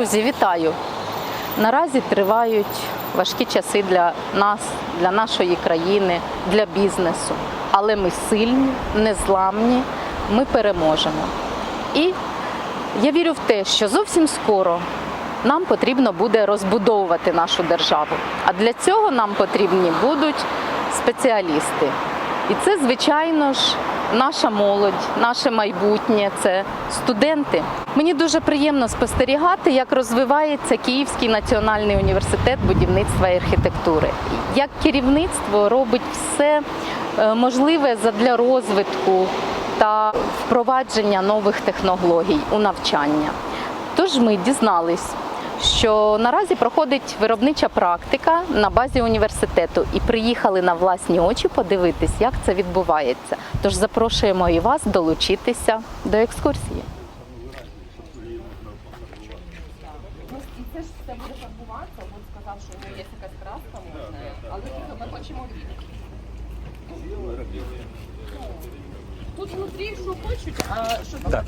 Друзі, вітаю! Наразі тривають важкі часи для нас, для нашої країни, для бізнесу. Але ми сильні, незламні, ми переможемо. І я вірю в те, що зовсім скоро нам потрібно буде розбудовувати нашу державу. А для цього нам потрібні будуть спеціалісти. І це, звичайно ж, наша молодь, наше майбутнє, це студенти. Мені дуже приємно спостерігати, як розвивається Київський національний університет будівництва і архітектури. Як керівництво робить все е, можливе для розвитку та впровадження нових технологій у навчання. Тож ми дізнались, що наразі проходить виробнича практика на базі університету і приїхали на власні очі подивитись, як це відбувається. Тож запрошуємо і вас долучитися до екскурсії. Це ж все буде фарбуватися, він сказав, що у нього є якась краска можна, але ми хочемо від. Тут що хочуть, а що Так.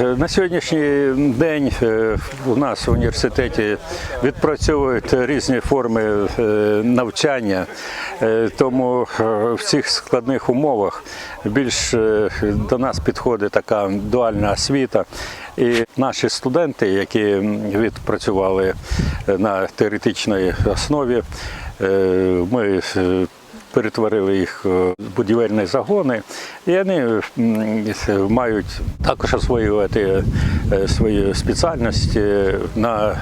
Е, На сьогоднішній день е, у нас в університеті відпрацьовують різні форми е, навчання, тому в цих складних умовах більш до нас підходить така дуальна освіта. І наші студенти, які відпрацювали на теоретичній основі, ми перетворили їх в будівельні загони, і вони мають також освоювати е, свої спеціальності на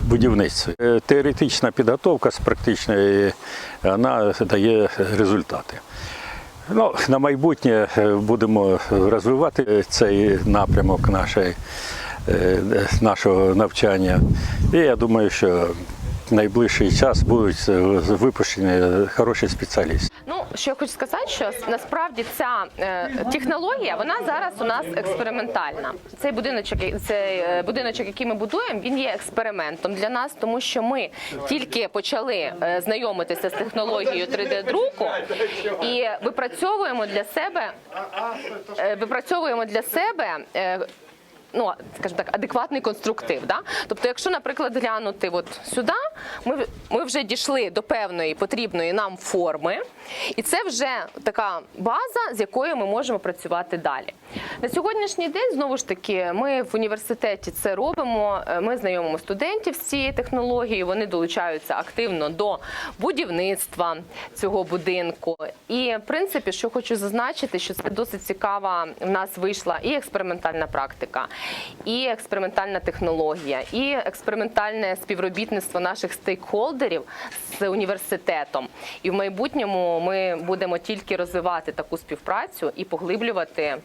будівництві. Е, Теоретична підготовка з практичної вона дає результати. Ну, на майбутнє е, будемо розвивати цей напрямок нашої, е, нашого навчання. І я думаю, що найближчий час будуть е, випущені хороші спеціалісти. Ну, що я хочу сказати, що насправді ця е, технологія, вона зараз у нас експериментальна. Цей будиночок, цей е, будиночок, який ми будуємо, він є експериментом для нас, тому що ми тільки почали знайомитися з технологією 3D-друку і випрацьовуємо для себе, випрацьовуємо для себе. Ну, скажімо так, адекватний конструктив. Да? Тобто, якщо, наприклад, глянути от сюди, ми, ми вже дійшли до певної потрібної нам форми, і це вже така база, з якою ми можемо працювати далі. На сьогоднішній день, знову ж таки, ми в університеті це робимо. е, Ми знайомимо студентів з цією технологією, вони долучаються активно до будівництва цього будинку. І в принципі, що хочу зазначити, що це досить цікава в нас вийшла і експериментальна практика, і експериментальна технологія, і експериментальне співробітництво наших стейкхолдерів з університетом. І в майбутньому ми будемо тільки розвивати таку співпрацю і поглиблювати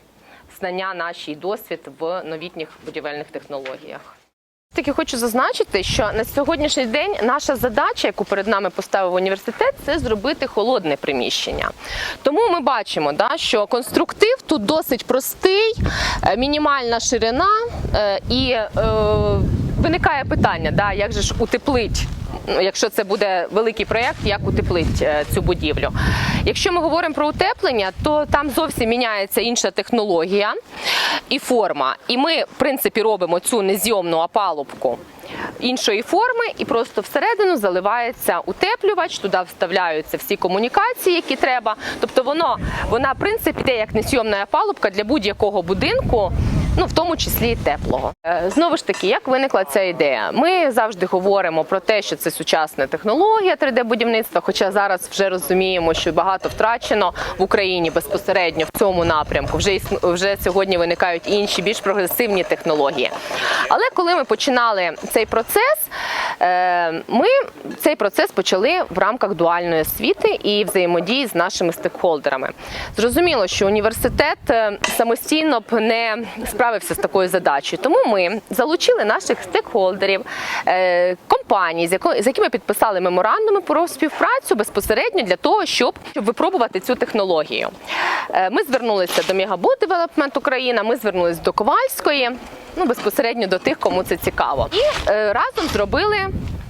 знання наші досвід в новітніх будівельних технологіях. Таки хочу зазначити, що на сьогоднішній день наша задача, яку перед нами поставив університет, це зробити холодне приміщення. Тому ми бачимо, да, що конструктив тут досить простий, е, мінімальна ширина, е, і е, виникає питання, да, як же ж утеплить. ну, Якщо це буде великий проєкт, як утеплить е, цю будівлю. Якщо ми говоримо про утеплення, то там зовсім міняється інша технологія і форма. І ми, в принципі, робимо цю незйомну опалубку іншої форми, і просто всередину заливається утеплювач, туди вставляються всі комунікації, які треба. Тобто воно, вона, в принципі, йде як незйомна опалубка для будь-якого будинку. Ну, в тому числі і теплого. Е, Знову ж таки, як виникла ця ідея? Ми завжди говоримо про те, що це сучасна технологія 3D-будівництва, хоча зараз вже розуміємо, що багато втрачено в Україні безпосередньо в цьому напрямку. Вже вже сьогодні виникають інші більш прогресивні технології. Але коли ми починали цей процес, ми цей процес почали в рамках дуальної освіти і взаємодії з нашими стейкхолдерами. Зрозуміло, що університет е, самостійно б не справився з такою задачею, тому ми залучили наших стейкхолдерів, е, компаній, з якими підписали меморандуми про співпрацю безпосередньо для того, щоб, випробувати цю технологію. Е, Ми звернулися до Мегабуд Девелопмент Україна, ми звернулися до Ковальської, ну безпосередньо до тих, кому це цікаво, і е, разом зробили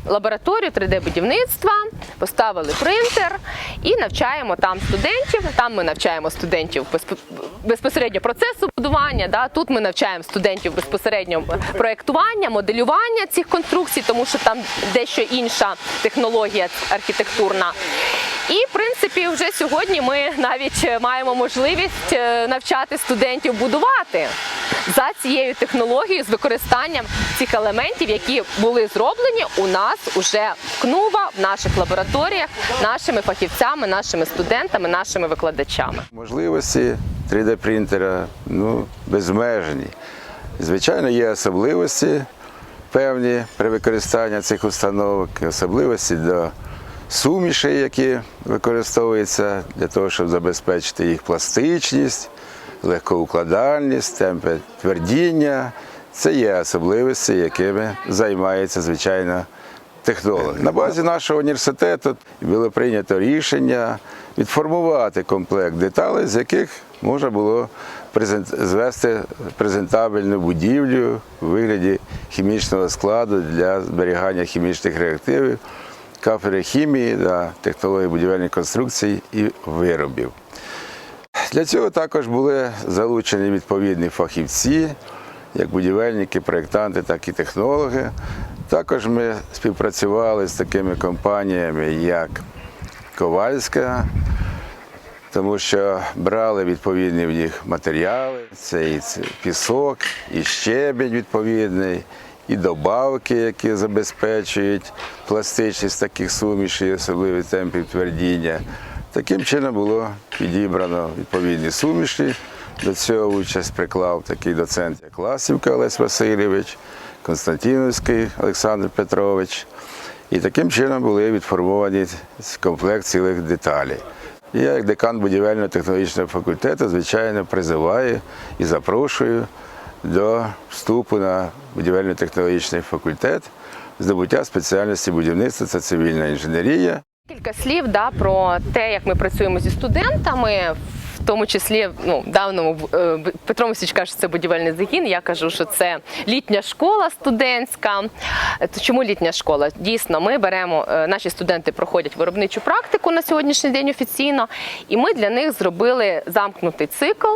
лабораторію 3D-будівництва, поставили принтер і навчаємо там студентів. Там ми навчаємо студентів безп- безпосередньо процесу будування. Да? Тут ми навчаємо студентів безпосередньо проєктування, моделювання цих конструкцій, тому що там дещо інша технологія архітектурна. І в принципі, вже сьогодні ми навіть е, маємо можливість е, навчати студентів будувати за цією технологією з використанням цих елементів, які були зроблені у нас уже в КНУВА, в наших лабораторіях, нашими фахівцями, нашими студентами, нашими викладачами. Можливості 3D принтера ну, безмежні. Звичайно, є особливості певні при використанні цих установок, особливості до сумішей, які використовуються для того, щоб забезпечити їх пластичність, легкоукладальність, темпи твердіння. Це є особливості, якими займається, звичайно, технолог. На базі нашого університету було прийнято рішення відформувати комплект деталей, з яких можна було звести презентабельну будівлю у вигляді хімічного складу для зберігання хімічних реактивів, кафедри хімії та технології будівельних конструкцій і виробів. Для цього також були залучені відповідні фахівці, як будівельники, проєктанти, так і технологи. Також ми співпрацювали з такими компаніями, як Ковальська, тому що брали відповідні в них матеріали, це і пісок, і щебінь відповідний, і добавки, які забезпечують пластичність таких сумішей, особливі темпів твердіння. Таким чином було підібрано відповідні суміші. До цього участь приклав такий доцент, як Ласівка Олесь Васильович, Константиновський Олександр Петрович. І таким чином були відформовані комплект цілих деталей. Я, як декан будівельно-технологічного факультету, звичайно, призиваю і запрошую до вступу на будівельно-технологічний факультет, здобуття спеціальності будівництва та цивільна інженерія. Кілька слів да, про те, як ми працюємо зі студентами. Тому числі, ну, давному е, Петро Мосіч каже, що це будівельний загін. Я кажу, що це літня школа студентська. Е, то Чому літня школа? Дійсно, ми беремо, е, наші студенти проходять виробничу практику на сьогоднішній день офіційно, і ми для них зробили замкнутий цикл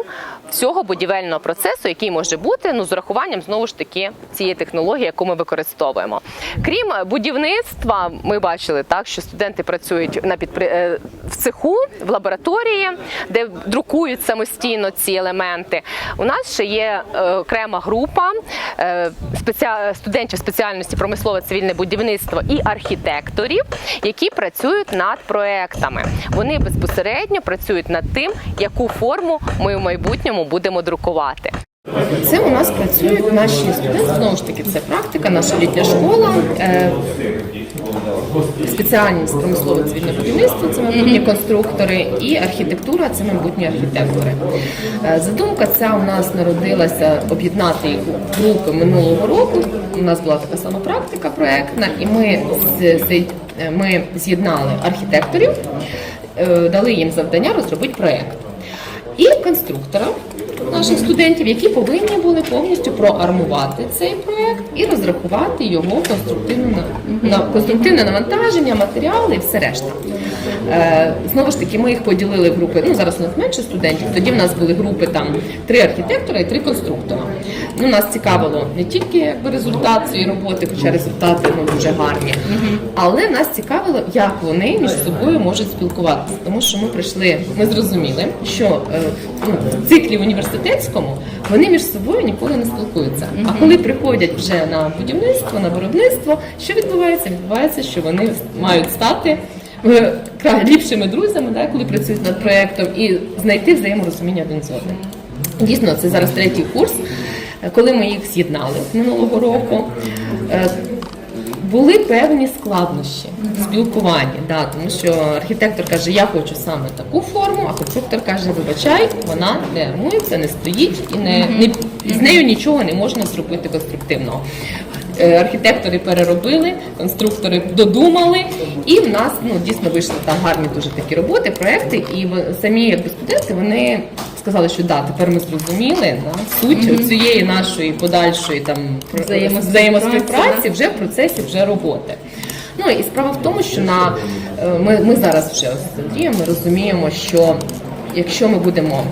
всього будівельного процесу, який може бути ну, з урахуванням знову ж таки цієї технології, яку ми використовуємо. Крім будівництва, ми бачили так, що студенти працюють на підпри... в цеху, в лабораторії, де друкують самостійно ці елементи. У нас ще є е, окрема група е, студентів спеціальності промислове цивільне будівництво і архітекторів, які працюють над проектами. Вони безпосередньо працюють над тим, яку форму ми в майбутньому будемо друкувати. Це у нас працюють наші студенти. Знову ж таки, це практика, наша літня школа. Е, Спеціальність промислове цивільне будівництво це майбутні конструктори, і архітектура це майбутні архітектори. Е, Задумка ця у нас народилася об'єднати групи минулого року. У нас була така сама практика проектна, і ми е, ми з'єднали архітекторів, дали їм завдання розробити проект. І конструктора наших студентів, які повинні були повністю проармувати цей проект і розрахувати його конструктивне, на, конструктивне навантаження, матеріали і все решта. Е, знову ж таки, ми їх поділили в групи. Ну зараз у нас менше студентів. Тоді в нас були групи там три архітектора і три конструктора. Ну, нас цікавило не тільки якби результат цієї роботи, хоча результати ну, дуже гарні, але нас цікавило, як вони між собою можуть спілкуватися. Тому що ми прийшли, ми зрозуміли, що е, в циклі університетському вони між собою ніколи не спілкуються. А коли приходять вже на будівництво, на виробництво, що відбувається? Відбувається, що вони мають стати. е, Ліпшими друзями, да, коли працюють над проєктом, і знайти взаєморозуміння один з одним. Дійсно, це зараз третій курс. Е, Коли ми їх з'єднали минулого року, е, були певні складнощі в спілкуванні, да, тому що архітектор каже, я хочу саме таку форму, а конструктор каже, вибачай, вона не армується, не стоїть і не, не з нею нічого не можна зробити конструктивного. Е, Архітектори переробили, конструктори додумали, і в нас ну дійсно вийшли там гарні дуже такі роботи, проекти. І самі якби студенти вони сказали, що да, тепер ми зрозуміли да, суть цієї нашої подальшої там про- Взаємоспівпраці, взаємоспівпраці вже в процесі вже роботи. Ну і справа в тому, що на е, ми, ми зараз вже з Андрієм ми розуміємо, що якщо ми будемо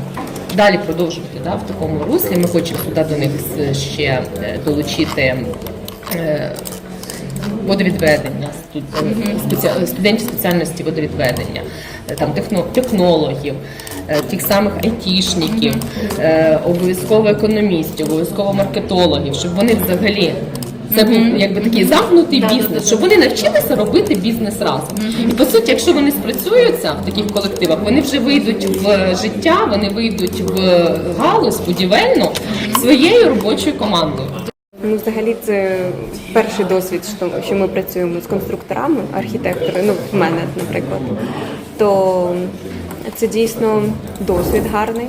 далі продовжувати да, в такому руслі, ми хочемо туди до них ще е, долучити. е, Водовідведення, студ- спеці- студентів спеціальності водовідведення, е, там техно- технологів, тих самих айтішників, е, обов'язково економістів, обов'язково маркетологів, щоб вони взагалі це був якби такий замкнутий бізнес, щоб вони навчилися робити бізнес разом. І по суті, якщо вони спрацюються в таких колективах, вони вже вийдуть в життя, вони вийдуть в галузь будівельну своєю робочою командою. Ну, взагалі, це перший досвід, що, що ми працюємо з конструкторами, архітектори, ну, в мене, наприклад, то це дійсно досвід гарний,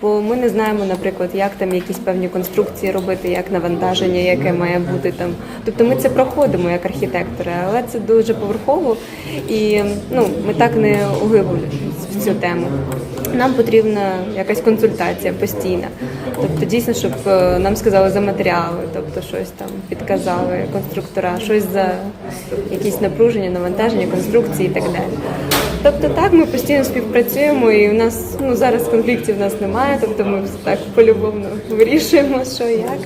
бо ми не знаємо, наприклад, як там якісь певні конструкції робити, як навантаження, яке має бути там. Тобто ми це проходимо як архітектори, але це дуже поверхово і ну, ми так не углиблюємося в цю тему. Нам потрібна якась консультація постійна. Тобто, дійсно, щоб е, нам сказали за матеріали, тобто щось там підказали конструктора, щось за якісь напруження, навантаження, конструкції і так далі. Тобто так, ми постійно співпрацюємо, і в нас ну зараз конфліктів нас немає, тобто ми все так полюбовно вирішуємо, що як.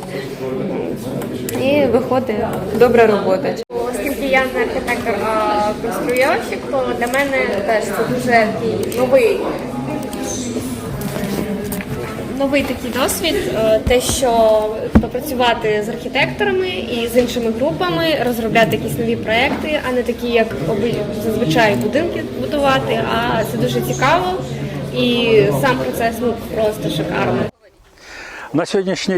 І виходить добра робота. Оскільки я не архітектор, а конструйовщик, то для мене теж це дуже новий. Новий такий досвід, е, те, що попрацювати з архітекторами і з іншими групами, розробляти якісь нові проекти, а не такі, як зазвичай будинки будувати. А це дуже цікаво і сам процес ну просто шикарний. На сьогоднішній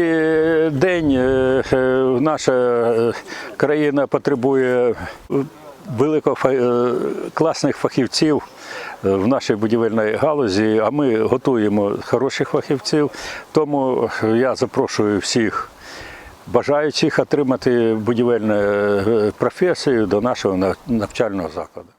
день е, е, наша е, країна потребує велико е, класних фахівців е, в нашій будівельній галузі, а ми готуємо хороших фахівців. Тому я запрошую всіх бажаючих отримати будівельну е, професію до нашого нав- навчального закладу.